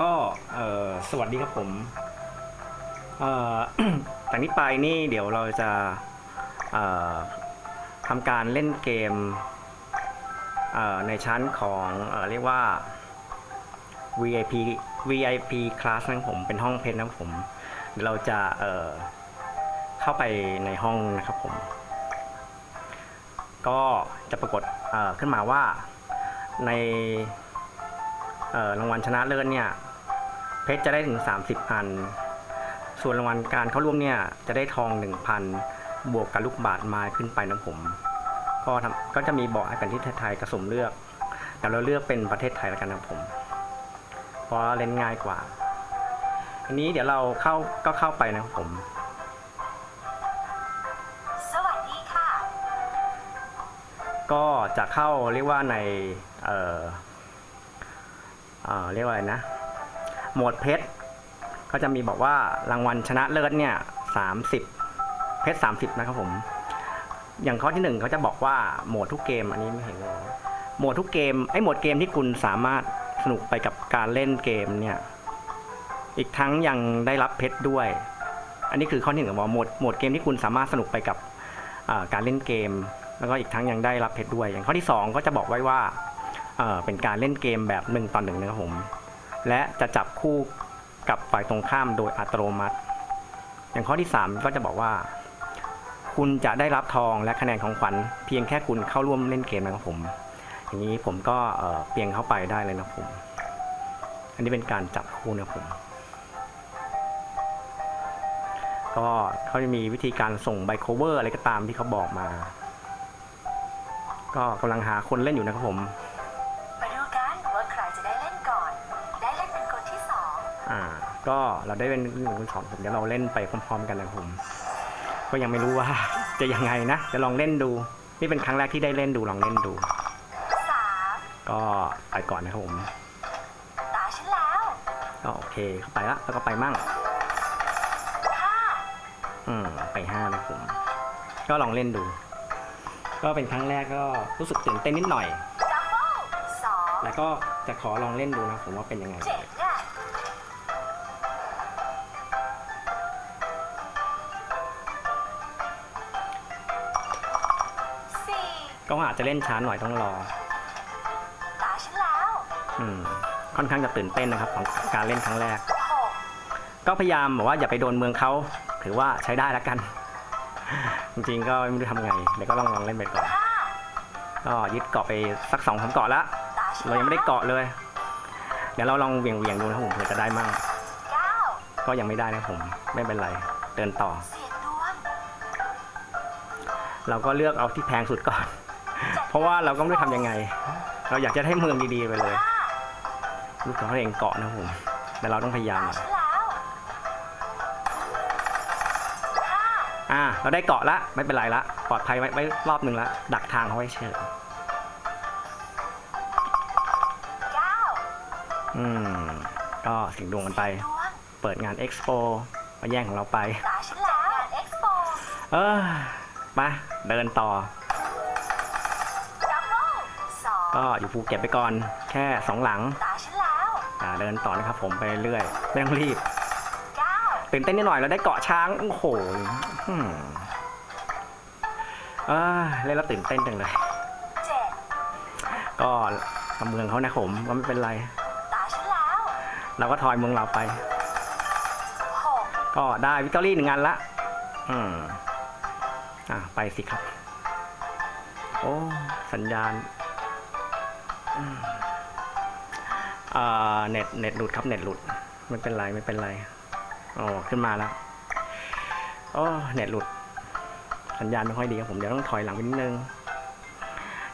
ก็สวัสดีครับผมเอ่อจากนี้ไปนี่เดี๋ยวเราจะทำการเล่นเกมเในชั้นของเอเรียกว่า VIP VIP class นะครับผมเป็นห้องเพชรนะครับผมเดี๋ยวเราจะเเข้าไปในห้องนะครับผม ก็จะปรากฏขึ้นมาว่าในรางวัลชนะเลิศเนี่ย เพชรจะได้ถึง 30 อัน ส่วนรางวัลการเข้าร่วมเนี่ยจะได้ทอง 1,000 บวกกับลูกบาทไม้ขึ้นไปนะผม ก็ทำก็จะมีบอกให้เป็นที่ไทยกระสมเลือกแต่เราเลือกเป็นประเทศไทยแล้วกันนะผม เพราะเล่นง่ายกว่า อันนี้เดี๋ยวเราเข้าก็เข้าไปนะครับผมสวัสดีค่ะก็จะเข้าเรียกว่าใน เอ่อเอ่อเรียกว่าอะไรนะ หมวดเพชรก็จะมีบอกว่ารางวัลชนะเลิศเนี่ยสามสิบเพชรสามสิบนะครับผม อย่างข้อที่หนึ่งเขาจะบอกว่าโหมดทุกเกมอันนี้ไม่เห็นเลยโหมดทุกเกมไอ้โหมดเกมที่คุณสามารถสนุกไปกับการเล่นเกมเนี่ย อีกทั้งยังได้รับเพชรด้วย อันนี้คือข้อที่หนึ่งของโหมดโหมดเกมที่คุณสามารถสนุกไปกับการเล่นเกม แล้วก็อีกทั้งยังได้รับเพชรด้วย อย่างข้อที่2ก็จะบอกไว้ว่าเอ่อเป็นการเล่นเกมแบบหนึ่งต่อหนึ่งนะครับผม และจะจับคู่กับฝ่ายตรงข้ามโดยอัตโนมัติ อย่างข้อที่ 3 ก็จะบอกว่า คุณจะได้รับทองและคะแนนของขวัญเพียงแค่คุณเข้าร่วมเล่นเกมนะครับผม อย่างนี้ผมก็เอ่อเปลี่ยนเข้าไปได้เลยนะครับผม อันนี้เป็นการจับคู่นะผมก็เขาจะมีวิธีการส่งไบโคเวอร์อะไรก็ตามที่เขาบอกมา ก็กำลังหาคนเล่นอยู่นะครับผม องอ่า ก็เราได้เป็นหนึ่งคนสองผมเดี๋ยวเราเล่นไปพร้อมๆกันนะครับผม ก็ยังไม่รู้ว่าจะยังไงนะจะลองเล่นดู นี่เป็นครั้งแรกที่ได้เล่นดูลองเล่นดูสามก็ไปก่อนนะครับผมตาฉันแล้วก็โอเคเข้าไปละแล้วก็ไปมั่งห้าอืมไปห้านะครับผม ก็ลองเล่นดู ก็เป็นครั้งแรกก็รู้สึกตื่นเต้นนิดหน่อยดับเบิลสองแต่ก็จะขอลองเล่นดูนะผมว่าเป็นยังไง ก็อาจจะเล่นช้าหน่อยต้องรอ ตาฉันแล้วอืม ค่อนข้างจะตื่นเต้นนะครับ ของการเล่นครั้งแรก หกก็พยายามบอกว่าอย่าไปโดนเมืองเขาถือว่าใช้ได้แล้วกัน จริงๆก็ไม่รู้ทำไงเดี๋ยวก็ลองลองเล่นไปก่อน ห้าก็ยึดเกาะไปสักสองสามเกาะแล้วตาฉันเรายังไม่ได้เกาะเลย เดี๋ยวเราลองเวียงเวียงๆดูนะครับผมเผื่อจะได้มั่งเก้าก็ยังไม่ได้นะครับผมไม่เป็นไรเดินต่อ เสียงดวงเราก็เลือกเอาที่แพงสุดก่อน เพราะว่าเราก็ไม่รู้ทำยังไง เราอยากจะได้เมืองดีๆไปเลยห้าลูกของเราเองเกาะนะครับผม แต่เราต้องพยายามหน่อยตาฉันแล้วห้าอ่า เราได้เกาะละ ไม่เป็นไรละ ปลอดภัยไว้ไว้รอบหนึ่งละ ดักทางเขาไว้เฉยเก้าอืม ก็เสิงดวงกันไปดวงเปิดงานเอ็กซ์โปมาแย่งของเราไปตาฉันแล้วงานเอ็กซ์โปเออมาเดินต่อดับเบิลสอง ก็อยู่ภูเก็ตไปก่อนแค่สองหลังตาฉันแล้วอ่าเดินต่อนะครับผมไปเรื่อยไม่ต้องรีบเก้าตื่นเต้นนิดหน่อยเราได้เกาะช้างโอ้โหอืมเอ้ยเล่นแล้วตื่นเต้นจังเลย เจ็ดก็ทำเมืองเขานะผมก็ไม่เป็นไร ตาฉันแล้วเราก็ทอยเมืองเราไป หกก็ได้วิกตอรี่หนึ่งอันละ อืม อะ ไปสิครับ โอ้ สัญญาณอืมอ่า เน็ตเน็ตหลุดครับเน็ตหลุดไม่เป็นไรไม่เป็นไรอ๋อขึ้นมาแล้วโอ้เน็ตหลุด สัญญาณไม่ค่อยดีครับผมเดี๋ยวต้องถอยหลังไปนิดนึง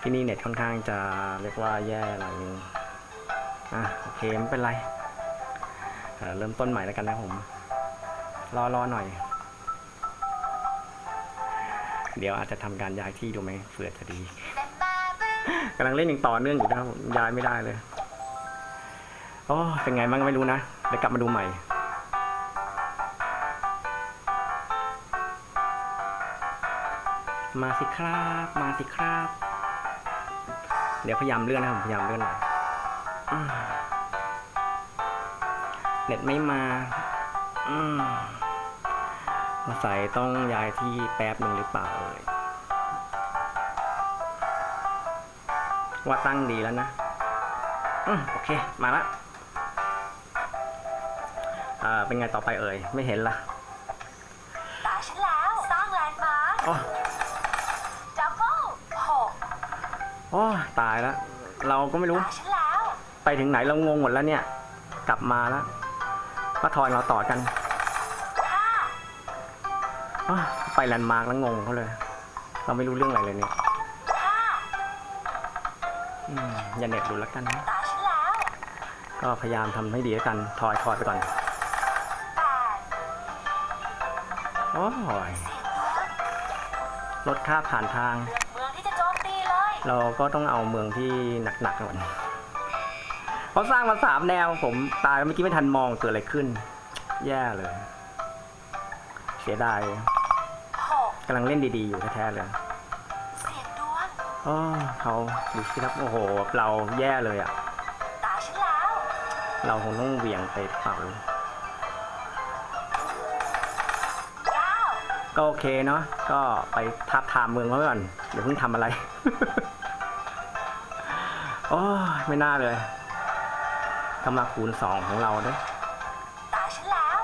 ที่นี่เน็ตค่อนข้างจะเรียกว่าแย่หน่อยนึงอะโอเคไม่เป็นไรเริ่มต้นใหม่แล้วกันนะผม รอรอหน่อย เดี๋ยวอาจจะทำการย้ายที่ดูไหมเผื่อจะดี กำลังเล่นอย่างต่อเนื่องอยู่นะครับย้ายไม่ได้เลยโอ้เป็นไงบ้างไม่รู้นะเดี๋ยวกลับมาดูใหม่มาสิครับ มาสิครับ เดี๋ยวพยายามเลื่อนนะครับพยายามเลื่อนหน่อยเน็ตไม่มาอืมมาใส่ต้องย้ายที่แป๊บหนึ่งหรือเปล่าเอ่ย ว่าตั้งดีแล้วนะอืมโอเค มาละอ่าเป็นไงต่อไปเอ่ย ไม่เห็นละตาฉันแล้ว สร้างแลนด์มาร์คโอ้ดับเบิลหกโอ้ตายแล้ว เราก็ไม่รู้ ตาฉันแล้ว ไปถึงไหนเรางงหมดแล้วเนี่ย กลับมาแล้วป้าทอยเราต่อกันห้าอ้าวไปแลนด์มาร์กแล้วงงเขาเลย เราไม่รู้เรื่องอะไรเลยเนี่ยห้า อืมอย่าเน็ตดูแล้วกันนะตาฉันแล้วก็พยายามทำให้ดีแล้วกันทอยทอยไปก่อนแปดโอ้ยสี่ตัวรถค่าผ่านทางเลือกเมืองที่จะโจมตีเลยเราก็ต้องเอาเมืองที่หนักๆก่อนเขาสร้างมาสามแนวผมตายเมื่อกี้ไม่ทันมองเกิดอะไรขึ้น แย่เลย เสียดายหกกำลังเล่นดีๆอยู่แท้ๆเลยเสียงด วงอ๋อเขาดูสิครับ โอ้โห เราแย่เลยอะ ตาฉันแล้ว เราคงต้องเหวี่ยงไปเป่าเก้าก็โอเคเนาะ ก็ไปทับทามเมืองเขาก่อนเดี๋ยวเพิ่งทำอะไร โอ้ยไม่น่าเลยกำลังคูณสองของเราเด้อตาฉันแล้ว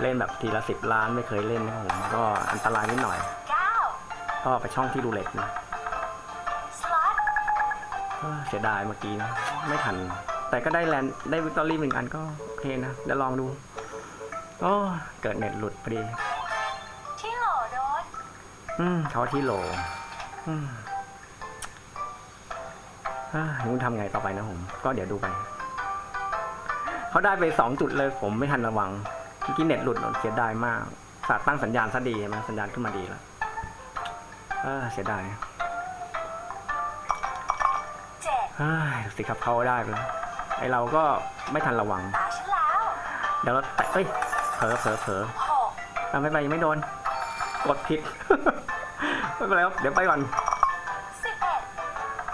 เล่นแบบทีละสิบล้านไม่เคยเล่นนะผมก็อันตรายนิดหน่อย เก้า ก็ไปช่องที่ดูเล็กนะสล็อตก็ เสียดายเมื่อกี้นะไม่ทัน แต่ก็ได้แลนด์ได้วิกตอรี่หนึ่งอันก็โอเคนะเดี๋ยวลองดูโอ้เกิดเน็ตหลุดพอดี ที่โหลโดนอืมเขาที่โหลอืมอ่านู้นทำไงต่อไปนะผม ก็เดี๋ยวดูไป เขาได้ไปสองจุดเลยผมไม่ทันระวังเมื่อกี้เน็ตหลุดเสียดายมากสาดตั้งสัญญาณซะดีใช่ไหมสัญญาณขึ้นมาดีแล้วเออเสียดาย สิครับเขาได้แล้วไอเราก็ไม่ทันระวัง เดี๋ยวเราแตะเอ้ยเผลอเผลอเผลอหกเอาไม่ไปยังไม่โดน กดผิดไม่เป็นไรครับเดี๋ยวไปก่อนสิบเอ็ด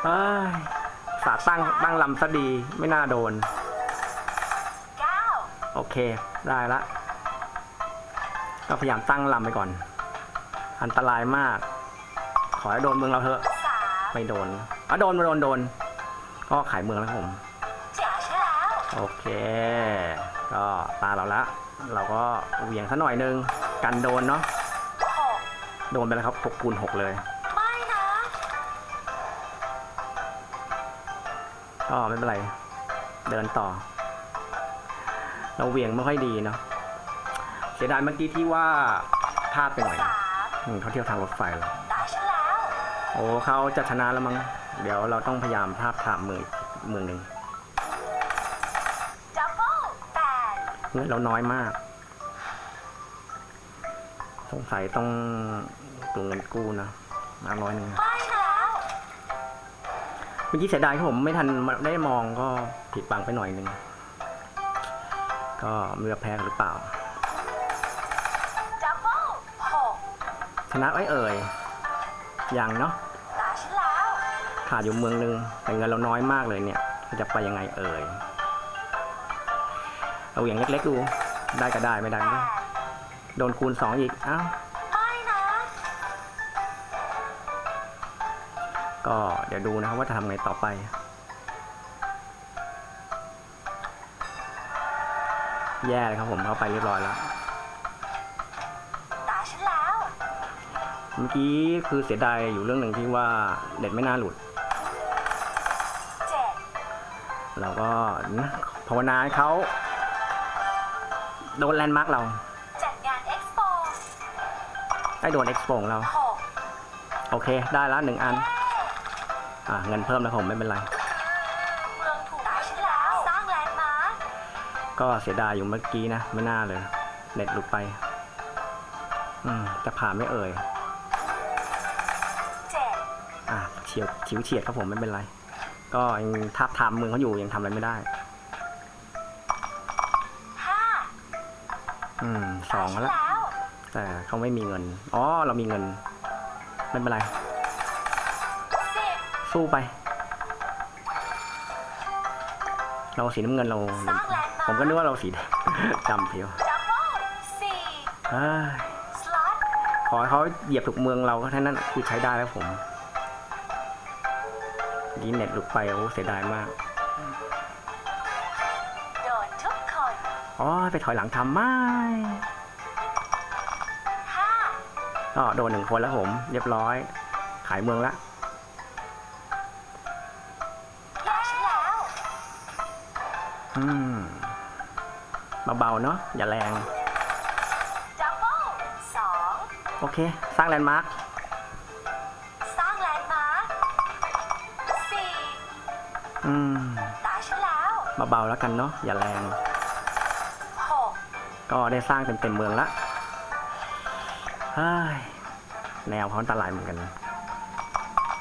เอ้ยสาตั้งตั้งลำซะดีไม่น่าโดน โอเคได้ละ ก็พยายามตั้งลำไปก่อน อันตรายมาก ขอให้โดนเมืองเราเถอะ ไม่โดนอะโดนมาโดนโดน ก็ขายเมืองแล้วครับผมตาฉันแล้วโอเค ก็ตาเราละ เราก็เหวี่ยงซะหน่อยนึง กันโดนเนาะหกโดนไปแล้วครับ6คูณ6เลยไม่นะก็ไม่เป็นไร เดินต่อ เราเหวี่ยงไม่ค่อยดีเนาะเสียดายเมื่อกี้ที่ว่าพลาดไปหน่อยสามอืมเขาเที่ยวทางรถไฟแล้วตาฉันแล้วโอ้เขาจะชนะแล้วมั้ง เดี๋ยวเราต้องพยายามภาพถามเมืองเมืองหนึ่งดับเบิลแปดเงินเราน้อยมาก สงสัยต้องตัวเงินกู้นะมาร้อยหนึ่งไม่แล้วเมื่อกี้เสียดายที่ผมไม่ทันได้มองก็ผิดบังไปหน่อยหนึ่ง ก็เมื่อแพ้หรือเปล่าดับเบิลหกชนะไอ้ยเอ่ย ยังเนาะตาฉันแล้ว ขาดอยู่เมืองหนึงแต่เงินเราน้อยมากเลยเนี่ยจะไปยังไงเอ่ยเอาอย่างเล็กๆดูได้ก็ได้ไม่ได้แปก็ได้ดโดนคูณสองอีกอ้าวไม่นะก็เดี๋ยวดูนะครับว่าจะทำไงต่อไปแย่เลยครับผมเข้าไปเรียบร้อยแล้วตาฉันแล้ว เมื่อกี้คือเสียดายอยู่เรื่องหนึ่งที่ว่าเด็ดไม่น่าหลุด เราก็นะภาวนาให้เขาโดนแลนด์มาร์กเราจัดงานเอ็กซ์โปได้โดนเอ็กซ์โปของเราหกโอเค ได้แล้วหนึ่งอัน อ่าเงินเพิ่มแล้วผมไม่เป็นไรเมืองถูกตาฉันแล้วสร้างแลนด์มาร์คก็เสียดายอยู่เมื่อกี้นะ ไม่น่าเลย เน็ตหลุดไป อืม จะผ่านไม่เอ่ยเจ็ดอะเฉียวฉิวเฉียดครับผมไม่เป็นไร ก็ยังทับทามเมืองเขาอยู่ยังทำอะไรไม่ได้ ห้าอืมสองแล้ว แล้วแต่เขาไม่มีเงิน อ๋อ เรามีเงิน ไม่เป็นไร สิบสู้ไป เราสีน้ำเงินเรา สร้างแลนด์มาผมก็นึกว่าเราสีดงจำเพียวดับเบิลสี่เอ้ยสล็อตขอให้เขาเหยียบถูกเมืองเราก็แค่นั้นคือใช้ได้แล้วผม ดีเน็ตหลุดไปโอ้เสียดายมาก โดนทุกคนอ๋อไปถอยหลังทำไม่ห้าก็โดนหนึ่งคนแล้วผม เรียบร้อย ขายเมืองละตาฉันแล้ว อืมเบาๆเนาะอย่าแรง ดับเบิลสองโอเค สร้างแลนด์มาร์ค อืมตาฉันแล้วเบาๆแล้วกันเนาะอย่าแรง หกก็ได้สร้างเต็มๆเมืองละเฮ้ยแนวเขาอันตรายเหมือนกัน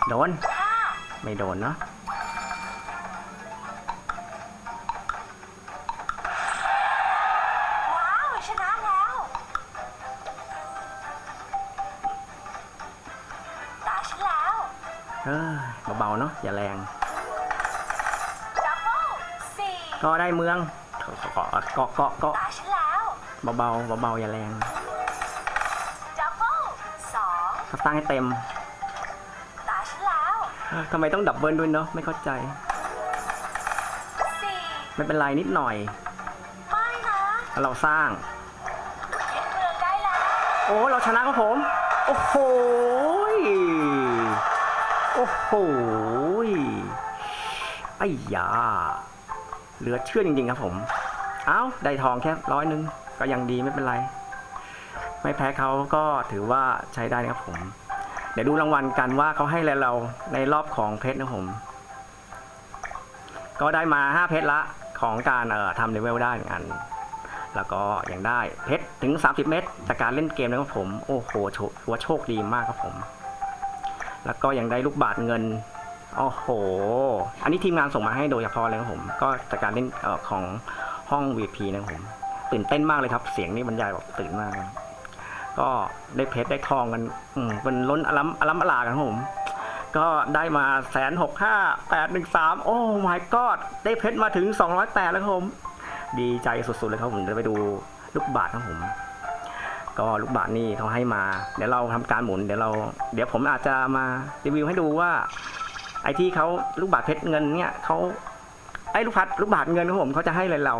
โดน ห้าไม่โดนเนาะว้าวชนะแล้วตาฉันแล้ว เฮ้ยเบาๆเนาะอย่าแรง ก็ได้เมืองเกาะเกาะเกาะเกาะเกาะตาฉันแล้วเบาๆเบาๆอย่าแรงดับเบิลสองถ้าตั้งให้เต็มตาฉันแล้วเอ้ยทำไมต้องดับเบิลด้วยเนาะไม่เข้าใจสี่ไม่เป็นไรนิดหน่อยไม่นะถ้าเราสร้างยึดเมืองได้แล้วโอ้เราชนะครับผม โอ้โหยโอ้โหยไอ้ยา เหลือเชื่อจริงๆครับผม เอ้าได้ทองแค่ร้อยนึง ก็ยังดีไม่เป็นไร ไม่แพ้เขาก็ถือว่าใช้ได้นะครับผม เดี๋ยวดูรางวัลกันว่าเขาให้อะไรเราในรอบของเพชรนะผม ก็ได้มาห้าเพชรละของการเอ่อทำเลเวลได้หนึ่งอัน แล้วก็ยังได้เพชรถึง 30 เม็ดจากการเล่นเกมนะครับผม โอ้โหถือว่าโชคดีมากครับผม แล้วก็ยังได้ลูกบาทเงิน โอ้โห อันนี้ทีมงานส่งมาให้โดยเฉพาะเลยครับผม ก็จากการเล่นออของห้อง VP นะครับผมตื่นเต้นมากเลยครับ เสียงนี่บรรยายแบบตื่นมาก ก็ได้เพชรได้ทองกัน อืมเป็นล้นอลัมอลัมอลากันครับผม ก็ได้มาแสนหกห้าแปดหนึ่งสามโอ้ my god ได้เพชรมาถึงสองร้อยแปดแล้วครับผม ดีใจสุดๆเลยครับผมจะไปดูลูกบาศก์ครับผม ก็ลูกบาศก์นี่เขาให้มา เดี๋ยวเราทำการหมุน เดี๋ยวเรา เดี๋ยวผมอาจจะมารีวิวให้ดูว่า ไอ้ที่เขาลูกบาทเพชรเงินเนี่ยเขาไอ้ลูกพัดลูกบาทเงินของผมเขาจะให้เลยเรา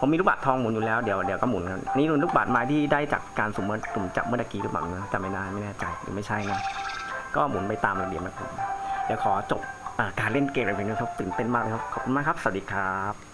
ผมมีลูกบาททองหมุนอยู่แล้วเดี๋ยวเดี๋ยวก็หมุนนี่นี่นลูกบาทไม้ที่ได้จากการสมมติตุ่มจับเมื่อตะกี้หรือเปล่านะจำไม่ได้ไม่แน่ใจหรือไม่ใช่นะก็หมุนไปตามระเบียบนะครับผมเดี๋ยวขอจบอการเล่นเกมอะไรเพียงเท่านี้ครับตื่นเต้นมากเลยครับขอบคุณมากครับสวัสดีครับ